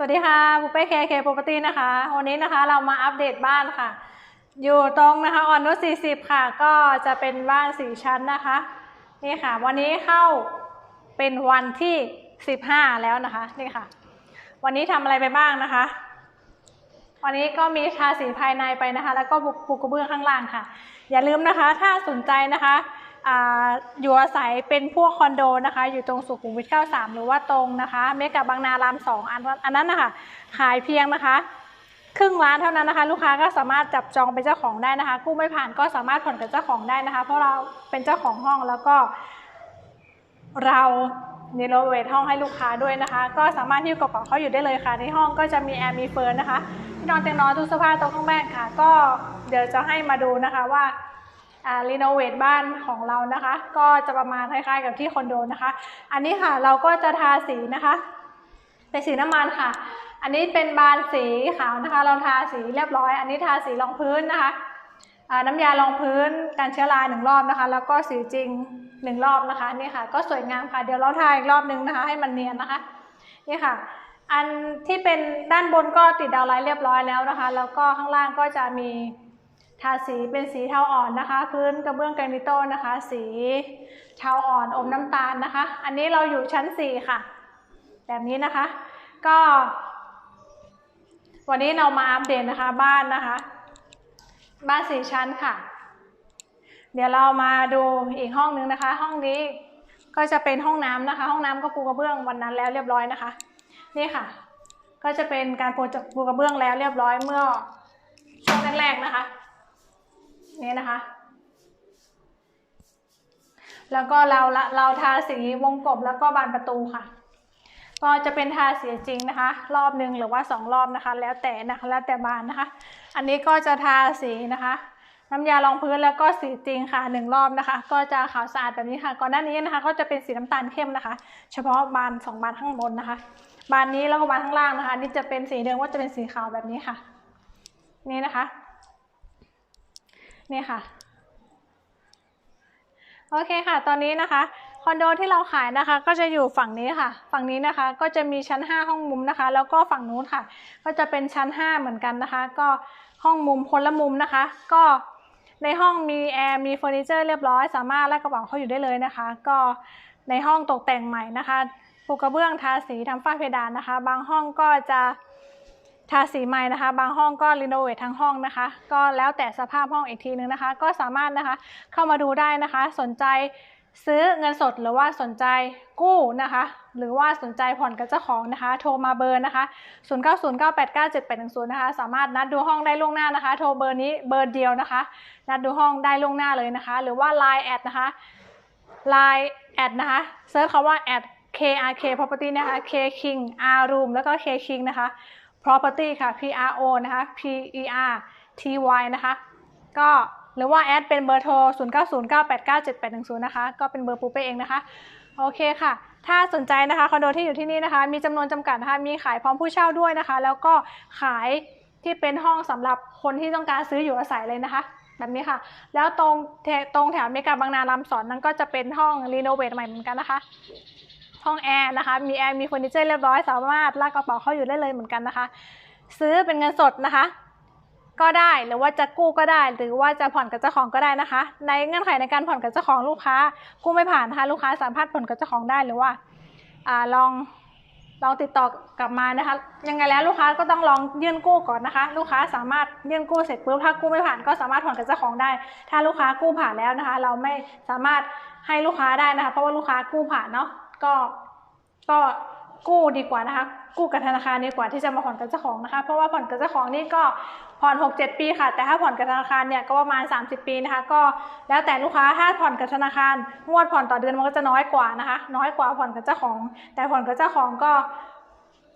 สวัสดีค่ะบุเป้เคเคโปรปตี้นะคะ วันนี้นะคะเรามาอัปเดตบ้านค่ะ อยู่ตรงนะคะออนนุช40ค่ะ ก็จะเป็นบ้านสี่ชั้นนะคะนี่ค่ะ วันนี้เข้าเป็นวันที่15แล้วนะคะนี่ค่ะ วันนี้ทำอะไรไปบ้างนะคะ วันนี้ก็มีทาสีภายในไปนะคะ แล้วก็ปูกระเบื้องข้างล่างค่ะ อย่าลืมนะคะ ถ้าสนใจนะคะ อยู่อาศัยเป็นพวกคอนโดนะคะ อยู่ตรงสุขุมวิท93 หรือว่าตรงนะคะเมกะบางนารามสองอันอันนั้นนะคะขายเพียงนะคะครึ่งล้านเท่านั้นนะคะ ลูกค้าก็สามารถจับจองเป็นเจ้าของได้นะคะ กู้ไม่ผ่านก็สามารถผ่อนกับเจ้าของได้นะคะ เพราะเราเป็นเจ้าของห้องแล้วก็ เราเนโรเวทห้องให้ลูกค้าด้วยนะคะ ก็สามารถที่กระเป๋าเขาอยู่ได้เลยค่ะ ในห้องก็จะมีแอร์มีเฟิร์นนะคะที่นอนเตียงนอนตู้เสื้อผ้าโต๊ะเครื่องแป้งค่ะ ก็เดี๋ยวจะให้มาดูนะคะว่า รีโนเวทบ้านของเรานะคะ ก็จะประมาณคล้ายๆกับที่คอนโดนะคะ อันนี้ค่ะเราก็จะทาสีนะคะเป็นสีน้ำมันค่ะ อันนี้เป็นบานสีขาวนะคะ เราทาสีเรียบร้อย อันนี้ทาสีรองพื้นนะคะน้ำยารองพื้นการเชื้อราหนึ่งรอบนะคะ แล้วก็สีจริงหนึ่งรอบนะคะนี่ค่ะ ก็สวยงามค่ะ เดี๋ยวเราทาอีกรอบนึงนะคะ ให้มันเนียนนะคะนี่ค่ะ อันที่เป็นด้านบนก็ติดดาวไลท์เรียบร้อยแล้วนะคะ แล้วก็ข้างล่างก็จะมี ทาสีเป็นสีเทาอ่อนนะคะ พื้นกระเบื้องแกรนิโตนะคะ สีเทาอ่อนอมน้ำตาลนะคะ อันนี้เราอยู่ชั้นสี่ค่ะ แบบนี้นะคะ ก็ วันนี้เรามาอัปเดตนะคะบ้านนะคะ บ้านสี่ชั้นค่ะ เดี๋ยวเรามาดูอีกห้องนึงนะคะ ห้องนี้ก็จะเป็นห้องน้ำนะคะ ห้องน้ำก็ปูกระเบื้องวันนั้นแล้วเรียบร้อยนะคะ นี่ค่ะ ก็จะเป็นการปูปูกระเบื้องแล้วเรียบร้อยเมื่อช่วงแรกๆนะคะ นี่นะคะ แล้วก็เราละเราทาสีวงกบแล้วก็บานประตูค่ะ ก็จะเป็นทาสีจริงนะคะ รอบหนึ่งหรือว่าสองรอบนะคะ แล้วแต่นะคะแล้วแต่บานนะคะ อันนี้ก็จะทาสีนะคะน้ำยารองพื้นแล้วก็สีจริงค่ะหนึ่งรอบนะคะ ก็จะขาวสะอาดแบบนี้ค่ะก่อนหน้านี้นะคะ ก็จะเป็นสีน้ำตาลเข้มนะคะ เฉพาะบานสองบานข้างบนนะคะ บานนี้แล้วก็บานข้างล่างนะคะนี่จะเป็นสีเดิมว่าจะเป็นสีขาวแบบนี้ค่ะ นี่นะคะ นี่ค่ะ โอเคค่ะ ตอนนี้นะคะคอนโดที่เราขายนะคะ ก็จะอยู่ฝั่งนี้ค่ะ ฝั่งนี้นะคะก็จะมีชั้น 5 ห้องมุมนะคะ แล้วก็ฝั่งนู้นค่ะ ก็จะเป็นชั้น 5 เหมือนกันนะคะ ก็ห้องมุมคนละมุมนะคะ ก็ในห้องมีแอร์มีเฟอร์นิเจอร์เรียบร้อย สามารถแลกกระเป๋าเข้าอยู่ได้เลยนะคะ ก็ในห้องตกแต่งใหม่นะคะปูกระเบื้องทาสีทำฝ้าเพดานนะคะ บางห้องก็จะ ทาสีใหม่นะคะ บางห้องก็รีโนเวททั้งห้องนะคะ ก็แล้วแต่สภาพห้องอีกทีนึงนะคะ ก็สามารถนะคะเข้ามาดูได้นะคะ สนใจซื้อเงินสดหรือว่าสนใจกู้นะคะ หรือว่าสนใจผ่อนกับเจ้าของนะคะ โทรมาเบอร์นะคะ 0909897810 นะคะ สามารถนัดดูห้องได้ล่วงหน้านะคะ โทรเบอร์นี้เบอร์เดียวนะคะ นัดดูห้องได้ล่วงหน้าเลยนะคะ หรือว่า Line แอดนะคะ Line แอดนะคะเซิร์ชคำว่าแอด KRK Property นะคะ K King R Room แล้วก็ K King นะคะ Property ค่ะ P R O นะคะ P E R T Y นะคะ ก็หรือว่าแอดเป็นเบอร์โทร 0909897810 นะคะ ก็เป็นเบอร์ปูเป้เองนะคะ โอเคค่ะ ถ้าสนใจนะคะคอนโดที่อยู่ที่นี่นะคะ มีจำนวนจำกัดนะคะ มีขายพร้อมผู้เช่าด้วยนะคะ แล้วก็ขายที่เป็นห้องสำหรับคนที่ต้องการซื้ออยู่อาศัยเลยนะคะ แบบนี้ค่ะ แล้วตรงตรงแถวเมกาบางนาลำสอนนั้นก็จะเป็นห้องรีโนเวทใหม่เหมือนกันนะคะ ห้องแอร์นะคะ มีแอร์มีเฟอร์นิเจอร์เรียบร้อยสามารถลากกระเป๋าเข้าอยู่ได้เลยเหมือนกันนะคะ ซื้อเป็นเงินสดนะคะ ก็ได้หรือว่าจะกู้ก็ได้ หรือว่าจะผ่อนกับเจ้าของก็ได้นะคะ ในเงื่อนไขในการผ่อนกับเจ้าของลูกค้ากู้ไม่ผ่านนะคะลูกค้าสามารถผ่อนกับเจ้าของได้หรือว่าอลองลองติดต่อกลับมานะคะ ยังไงแล้วลูกค้าก็ต้องลองยื่นกู้ก่อนนะคะ ลูกค้าสามารถยื่นกู้เสร็จปุ๊บถ้ากู้ไม่ผ่านก็สามารถผ่อนกับเจ้าของได้ ถ้าลูกค้ากู้ผ่านแล้วนะคะ เราไม่สามารถให้ลูกค้าได้นะคะ เพราะว่าลูกค้ากู้ผ่านเนาะ ก็ก็กู้ดีกว่านะคะ กู้กับธนาคารดีกว่าที่จะมาผ่อนกับเจ้าของนะคะ เพราะว่าผ่อนกับเจ้าของนี่ก็ผ่อน 6-7 ปีค่ะ แต่ถ้าผ่อนกับธนาคารเนี่ยก็ประมาณ 30 ปีนะคะ ก็แล้วแต่ลูกค้าถ้าผ่อนกับธนาคารงวดผ่อนต่อเดือนมันก็จะน้อยกว่านะคะ น้อยกว่าผ่อนกับเจ้าของ แต่ผ่อนกับเจ้าของก็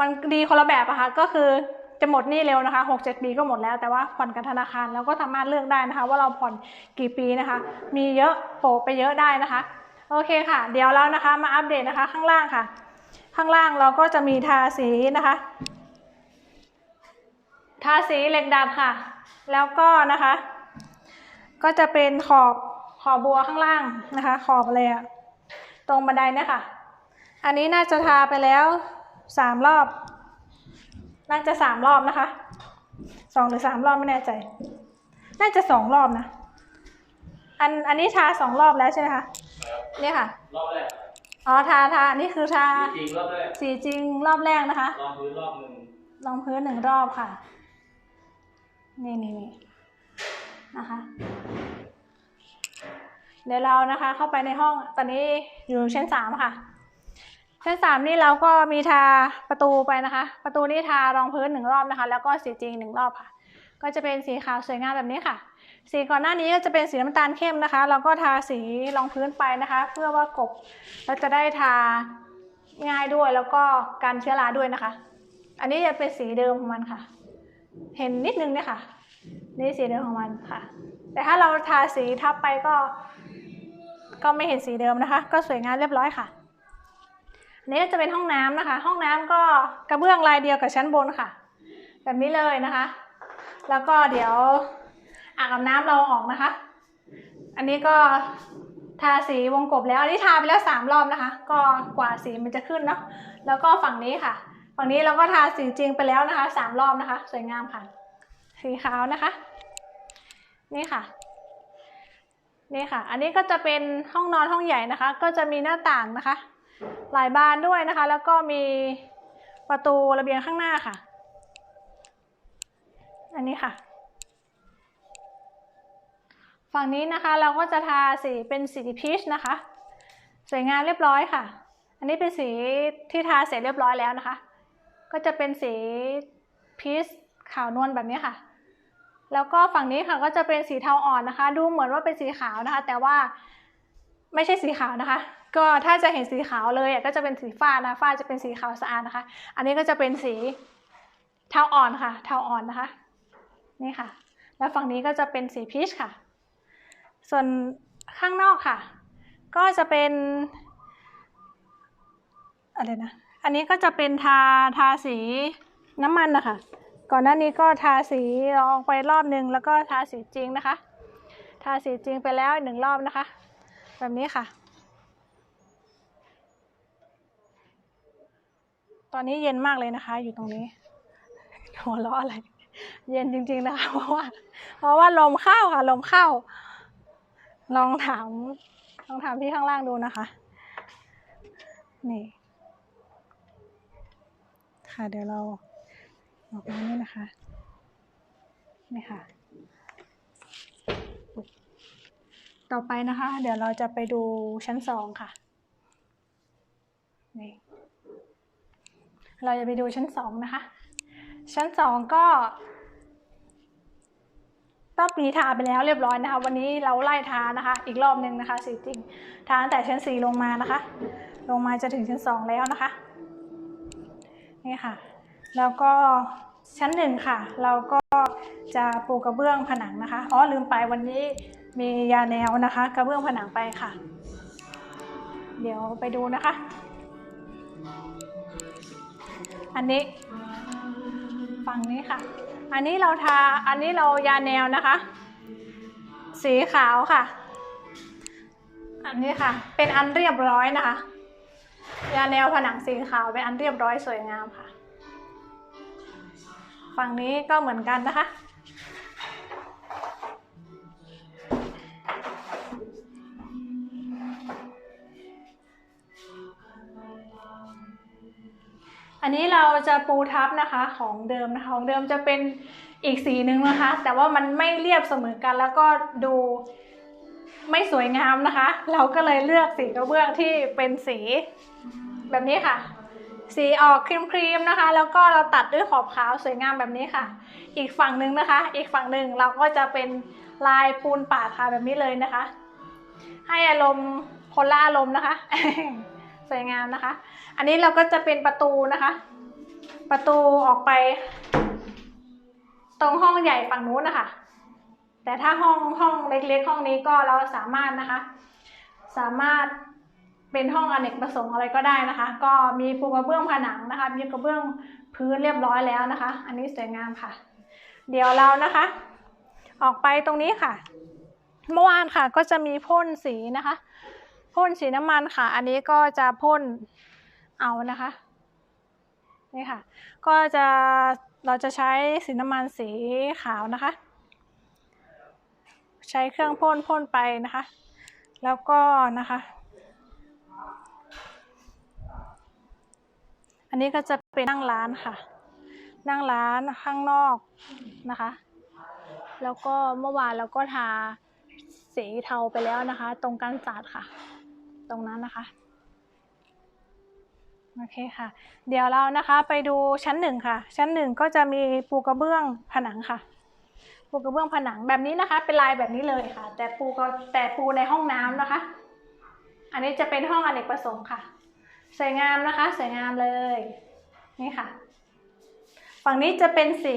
มันดีคนละแบบอะค่ะก็คือจะหมดหนี้เร็วนะคะ6-7 ปีก็หมดแล้ว แต่ว่าผ่อนกับธนาคารเราก็สามารถเลือกได้นะคะ ว่าเราผ่อนกี่ปีนะคะ มีเยอะโปะไปเยอะได้นะคะ โอเคค่ะ เดี๋ยวเรานะคะมาอัปเดตนะคะข้างล่างค่ะ ข้างล่างเราก็จะมีทาสีนะคะ ทาสีเหล็กดัดค่ะ แล้วก็นะคะ ก็จะเป็นขอบขอบบัวข้างล่างนะคะ ขอบอะไรอะตรงบันไดเนี่ยค่ะ อันนี้น่าจะทาไปแล้วสามรอบ น่าจะสามรอบนะคะสองหรือสามรอบไม่แน่ใจ น่าจะสองรอบนะ อันอันนี้ทาสองรอบแล้วใช่ไหมคะ เนี่ยค่ะ รอบแรกอ๋อทาทาอันนี้คือทาจริงรอบแรกสีจริงรอบแรกนะคะลองพื้นรอบหนึ่งลองพื้นหนึ่งรอบค่ะ นี่นี่นี่นะคะ เดี๋ยวเรานะคะ เข้าไปในห้องตอนนี้อยู่ชั้นสามค่ะ ชั้นสามนี่เราก็มีทาประตูไปนะคะ ประตูนี่ทารองพื้นหนึ่งรอบนะคะ แล้วก็สีจริงหนึ่งรอบค่ะ ก็จะเป็นสีขาวสวยงามแบบนี้ค่ะ สีก่อนหน้านี้ก็จะเป็นสีน้ำตาลเข้มนะคะ เราก็ทาสีรองพื้นไปนะคะ เพื่อว่ากบเราจะได้ทาง่ายด้วยแล้วก็การเชื้อราด้วยนะคะ อันนี้จะเป็นสีเดิมของมันค่ะ เห็นนิดนึงเนี่ยค่ะ นี่สีเดิมของมันค่ะ แต่ถ้าเราทาสีทับไปก็ ก็ไม่เห็นสีเดิมนะคะ ก็สวยงามเรียบร้อยค่ะอันนี้จะเป็นห้องน้ำนะคะ ห้องน้ำก็กระเบื้องลายเดียวกับชั้นบนค่ะ แบบนี้เลยนะคะ แล้วก็เดี๋ยว อ่างอาบน้ำเราออกนะคะ อันนี้ก็ทาสีวงกบแล้ว อันนี้ทาไปแล้วสามรอบนะคะ ก็กว่าสีมันจะขึ้นเนาะ แล้วก็ฝั่งนี้ค่ะ ฝั่งนี้เราก็ทาสีจริงไปแล้วนะคะสามรอบนะคะ สวยงามค่ะ สีขาวนะคะ นี่ค่ะ นี่ค่ะ อันนี้ก็จะเป็นห้องนอนห้องใหญ่นะคะ ก็จะมีหน้าต่างนะคะ หลายบานด้วยนะคะ แล้วก็มีประตูระเบียงข้างหน้าค่ะ อันนี้ค่ะ ฝั่งนี้นะคะเราก็จะทาสีเป็นสีพีชนะคะ สวยงามเรียบร้อยค่ะ อันนี้เป็นสีที่ทาเสร็จเรียบร้อยแล้วนะคะ ก็จะเป็นสีพีชขาวนวลแบบนี้ค่ะ แล้วก็ฝั่งนี้ค่ะก็จะเป็นสีเทาอ่อนนะคะ ดูเหมือนว่าเป็นสีขาวนะคะ แต่ว่าไม่ใช่สีขาวนะคะ ก็ถ้าจะเห็นสีขาวเลยก็จะเป็นสีฟ้านะฟ้าจะเป็นสีขาวสะอาดนะคะ อันนี้ก็จะเป็นสีเทาอ่อนค่ะ เทาอ่อนนะคะ นี่ค่ะ แล้วฝั่งนี้ก็จะเป็นสีพีชค่ะ ส่วนข้างนอกค่ะ ก็จะเป็นอะไรนะ อันนี้ก็จะเป็นทาทาสีน้ำมันนะคะ ก่อนหน้านี้ก็ทาสีลองไปรอบหนึ่งแล้วก็ทาสีจริงนะคะ ทาสีจริงไปแล้วหนึ่งรอบนะคะ แบบนี้ค่ะ ตอนนี้เย็นมากเลยนะคะ อยู่ตรงนี้หัวเราะอะไร เย็นจริงๆนะคะ เพราะว่า เพราะว่าลมเข้าค่ะ ลมเข้า ลองถามลองถามพี่ข้างล่างดูนะคะ นี่ ค่ะเดี๋ยวเราออกมานี่นะคะ นี่ค่ะ ต่อไปนะคะ เดี๋ยวเราจะไปดูชั้นสองค่ะ นี่ เราจะไปดูชั้นสองนะคะ ชั้นสองก็ รอบนี้ทาไปแล้วเรียบร้อยนะคะ วันนี้เราไล่ทานะคะ อีกรอบหนึ่งนะคะสีจริงทาตั้งแต่ชั้นสี่ลงมานะคะ ลงมาจะถึงชั้นสองแล้วนะคะนี่ค่ะ แล้วก็ชั้นหนึ่งค่ะ เราก็จะปูกระเบื้องผนังนะคะอ๋อลืมไปวันนี้มียาแนวนะคะ กระเบื้องผนังไปค่ะ เดี๋ยวไปดูนะคะ อันนี้ฝั่งนี้ค่ะ อันนี้เราทา อันนี้เรายาแนวนะคะ สีขาวค่ะ อันนี้ค่ะ เป็นอันเรียบร้อยนะคะ ยาแนวผนังสีขาวเป็นอันเรียบร้อยสวยงามค่ะ ฝั่งนี้ก็เหมือนกันนะคะ อันนี้เราจะปูทับนะคะของเดิมนะคะของเดิมจะเป็นอีกสีหนึ่งนะคะ แต่ว่ามันไม่เรียบเสมอกันแล้วก็ดูไม่สวยงามนะคะ เราก็เลยเลือกสีกระเบื้องที่เป็นสีแบบนี้ค่ะ สีออกครีมๆนะคะ แล้วก็เราตัดด้วยขอบขาวสวยงามแบบนี้ค่ะ อีกฝั่งหนึ่งนะคะ อีกฝั่งหนึ่งเราก็จะเป็นลายปูนปาดค่ะแบบนี้เลยนะคะ ให้อารมณ์คนละอารมณ์นะคะ สวยงามนะคะ อันนี้เราก็จะเป็นประตูนะคะ ประตูออกไป ตรงห้องใหญ่ฝั่งนู้นนะคะ แต่ถ้าห้องห้องเล็กๆ ห้องนี้ก็เราสามารถนะคะ สามารถเป็นห้องอเนกประสงค์อะไรก็ได้นะคะ ก็มีปูกระเบื้องผนังนะคะ มีกระเบื้องพื้นเรียบร้อยแล้วนะคะ อันนี้สวยงามค่ะ เดี๋ยวเรานะคะ ออกไปตรงนี้ค่ะ เมื่อวานค่ะก็จะมีพ่นสีนะคะ พ่นสีน้ำมันค่ะ อันนี้ก็จะพ่นเอานะคะนี่ค่ะ ก็จะเราจะใช้สีน้ำมันสีขาวนะคะ ใช้เครื่องพ่นพ่นไปนะคะ แล้วก็นะคะ อันนี้ก็จะเป็นนั่งร้านค่ะ นั่งร้านข้างนอกนะคะ แล้วก็เมื่อวานเราก็ทาสีเทาไปแล้วนะคะ ตรงกันศาสตร์ค่ะ ตรงนั้นนะคะโอเคค่ะ เดี๋ยวเรานะคะไปดูชั้นหนึ่งค่ะ ชั้นหนึ่งก็จะมีปูกระเบื้องผนังค่ะ ปูกระเบื้องผนังแบบนี้นะคะ เป็นลายแบบนี้เลยค่ะ แต่ปูก็แต่ปูในห้องน้ำนะคะ อันนี้จะเป็นห้องอเนกประสงค์ค่ะ สวยงามนะคะ สวยงามเลยนี่ค่ะ ฝั่งนี้จะเป็นสี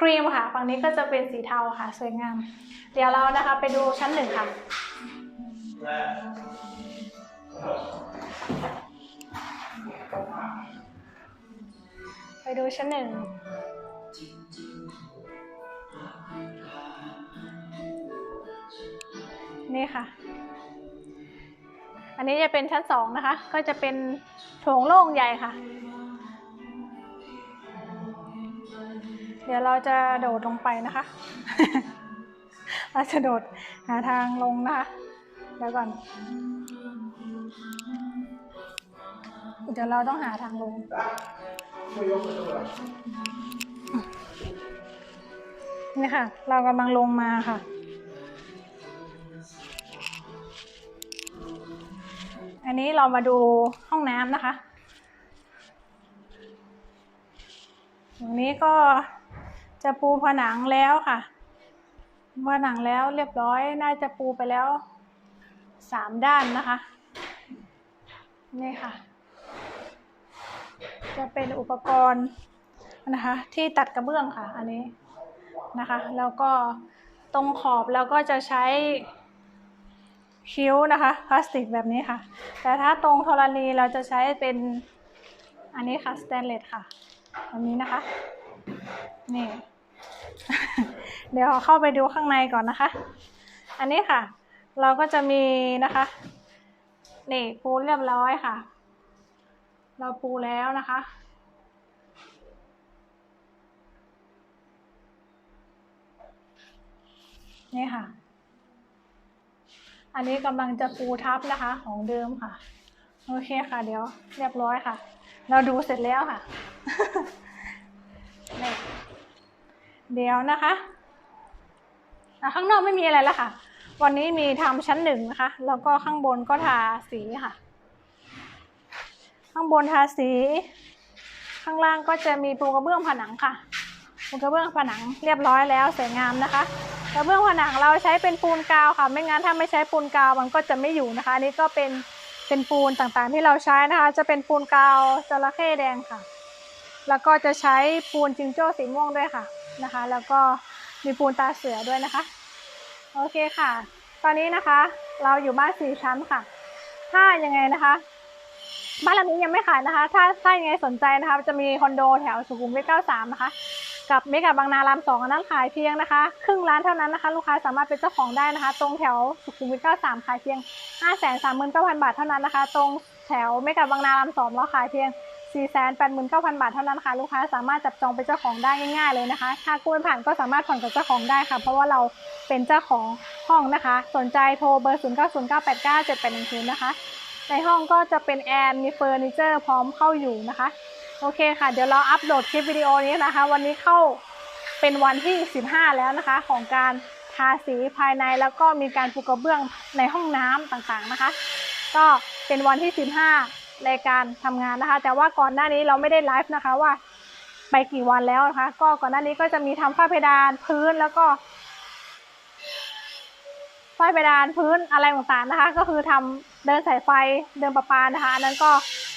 ครีมค่ะ ฝั่งนี้ก็จะเป็นสีเทาค่ะ สวยงาม เดี๋ยวเรานะคะไปดูชั้นหนึ่งค่ะ ไปดูชั้นหนึ่งนี่ค่ะ อันนี้จะเป็นชั้นสองนะคะ ก็จะเป็นโถงโล่งใหญ่ค่ะ เดี๋ยวเราจะโดดลงไปนะคะ เราจะโดดหาทางลงนะคะ ดี๋ยวก่อน เดี๋ยวเราต้องหาทางลง นี่ค่ะ เรากำลังลงมาค่ะ อันนี้เรามาดูห้องน้ำนะคะ ตรงนี้ก็จะปูผนังแล้วค่ะผนังแล้วเรียบร้อย น่าจะปูไปแล้ว สามด้านนะคะ นี่ค่ะ จะเป็นอุปกรณ์นะคะ ที่ตัดกระเบื้องค่ะ อันนี้นะคะ แล้วก็ตรงขอบเราก็จะใช้คิ้วนะคะพลาสติกแบบนี้ค่ะ แต่ถ้าตรงธรณีเราจะใช้เป็นอันนี้ค่ะสแตนเลสค่ะอันนี้นะคะ นี่ เดี๋ยวเข้าไปดูข้างในก่อนนะคะ อันนี้ค่ะ เราก็จะมีนะคะนี่ปูเรียบร้อยค่ะ เราปูแล้วนะคะ นี่ค่ะ อันนี้กำลังจะปูทับนะคะของเดิมค่ะ โอเคค่ะ เดี๋ยวเรียบร้อยค่ะ เราดูเสร็จแล้วค่ะเดี๋ยวนะคะอะข้างนอกไม่มีอะไรแล้วค่ะ วันนี้มีทำชั้นหนึ่งนะคะ แล้วก็ข้างบนก็ทาสีค่ะ ข้างบนทาสี ข้างล่างก็จะมีปูกระเบื้องผนังค่ะปูกระเบื้องผนังเรียบร้อยแล้วสวยงามนะคะกระเบื้องผนังเราใช้เป็นปูนกาวค่ะ ไม่งั้นถ้าไม่ใช้ปูนกาวมันก็จะไม่อยู่นะคะนนี้ก็เป็นเป็นปูนต่างๆที่เราใช้นะคะ จะเป็นปูนกาวจระเข้แดงค่ะ แล้วก็จะใช้ปูนจิงโจ้สีม่วงด้วยค่ะนะคะ แล้วก็มีปูนตาเสือด้วยนะคะ โอเคค่ะ ตอนนี้นะคะ เราอยู่บ้านสี่ชั้นค่ะ ถ้ายังไงนะคะ บ้านหลังนี้ยังไม่ขายนะคะ ถ้าถ้ายังไงสนใจนะคะ จะมีคอนโดแถวสุขุมวิท 93 นะคะ กับเมกะบางนารามสองนนั้นขายเพียงนะคะ ครึ่งล้านเท่านั้นนะคะ ลูกค้าสามารถเป็นเจ้าของได้นะคะ ตรงแถวสุขุมวิท 93 ขายเพียง 539,000 บาทเท่านั้นนะคะ ตรงแถวเมกะบางนารามสองเราขายเพียง 489,000 บาทเท่านั้นค่ะลูกค้าสามารถจับจองเป็นเจ้าของได้ง่ายๆเลยนะคะ ถ้ากู้ไม่ผ่านก็สามารถผ่อนกับเจ้าของได้ค่ะ เพราะว่าเราเป็นเจ้าของห้องนะคะ สนใจโทรเบอร์ 0909897810นะคะ ในห้องก็จะเป็นแอร์มีเฟอร์นิเจอร์พร้อมเข้าอยู่นะคะ โอเคค่ะ เดี๋ยวเราอัปโหลดคลิปวิดีโอนี้นะคะ วันนี้เข้าเป็นวันที่ 15 แล้วนะคะ ของการทาสีภายในแล้วก็มีการปูกระเบื้องในห้องน้ำต่างๆนะคะ ก็เป็นวันที่ 15 ในการทำงานนะคะ แต่ว่าก่อนหน้านี้เราไม่ได้ไลฟ์นะคะว่า ไปกี่วันแล้วนะคะ ก็ก่อนหน้านี้ก็จะมีทำฝ้าเพดานพื้นแล้วก็ฝ้าเพดานพื้นอะไรต่างๆนะคะ ก็คือทำเดินสายไฟเดินประปานะคะอันนั้นก็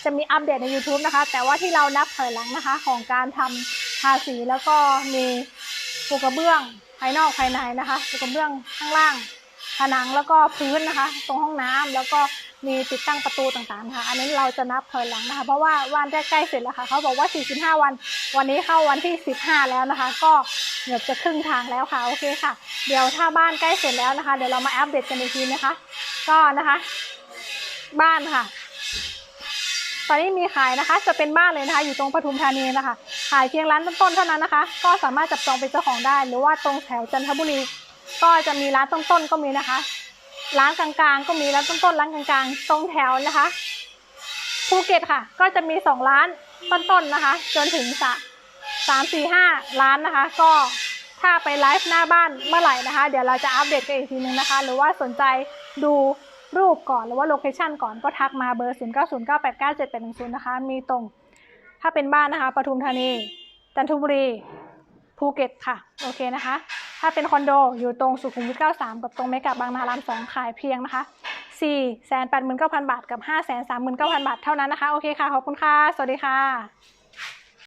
จะมีอัปเดตใน YouTube นะคะ แต่ว่าที่เรานับถอยหลังนะคะ ของการทำทาสีแล้วก็มีปูกระเบื้องภายนอกภายในนะคะปูกระเบื้องข้างล่างผนังแล้วก็พื้นนะคะ ตรงห้องน้ำแล้วก็ มีติดตั้งประตูต่างๆนะคะอันนี้เราจะนับถอยหลังนะคะ เพราะว่าวันใกล้ๆเสร็จแล้วค่ะ เขาบอกว่า 45 วัน วันนี้เข้าวันที่ 15 แล้วนะคะ ก็เกือบจะครึ่งทางแล้วค่ะ โอเคค่ะ เดี๋ยวถ้าบ้านใกล้เสร็จแล้วนะคะ เดี๋ยวเรามาอัปเดตกันอีกทีนะคะ ก็นะคะ บ้านค่ะ ตอนนี้มีขายนะคะ จะเป็นบ้านเลยนะคะ อยู่ตรงปทุมธานีนะคะ ขายเพียงร้านต้นๆเท่านั้นนะคะ ก็สามารถจับจองเป็นเจ้าของได้ หรือว่าตรงแถวจันทบุรี ก็จะมีร้านต้นๆก็มีนะคะ ร้านกลางๆ ก็มีร้านต้นๆร้านกลางๆ ตรงแถวนะคะภูเก็ตค่ะ ก็จะมีสองร้านต้นๆนะคะ จนถึงสะสามสี่ห้าร้านนะคะ ก็ถ้าไปไลฟ์หน้าบ้านเมื่อไหร่นะคะ เดี๋ยวเราจะอัปเดตกันอีกทีนึงนะคะ หรือว่าสนใจดูรูปก่อนหรือว่าโลเคชันก่อนก็ทักมาเบอร์ 0 9 0 9 8 9 7 8 1 0 นะคะ มีตรง ถ้าเป็นบ้านนะคะปทุมธานีจันทบุรีภูเก็ตค่ะ โอเคนะคะ ถ้าเป็นคอนโดอยู่ตรงสุขุมวิท 93 กับตรงเมกะบางนาราม 2 ขายเพียงนะคะ 4 8 9 0 0 0 บาทกับ 5 3 9 0 0 0 บาทเท่านั้นนะคะ โอเคค่ะ ขอบคุณค่ะ สวัสดีค่ะ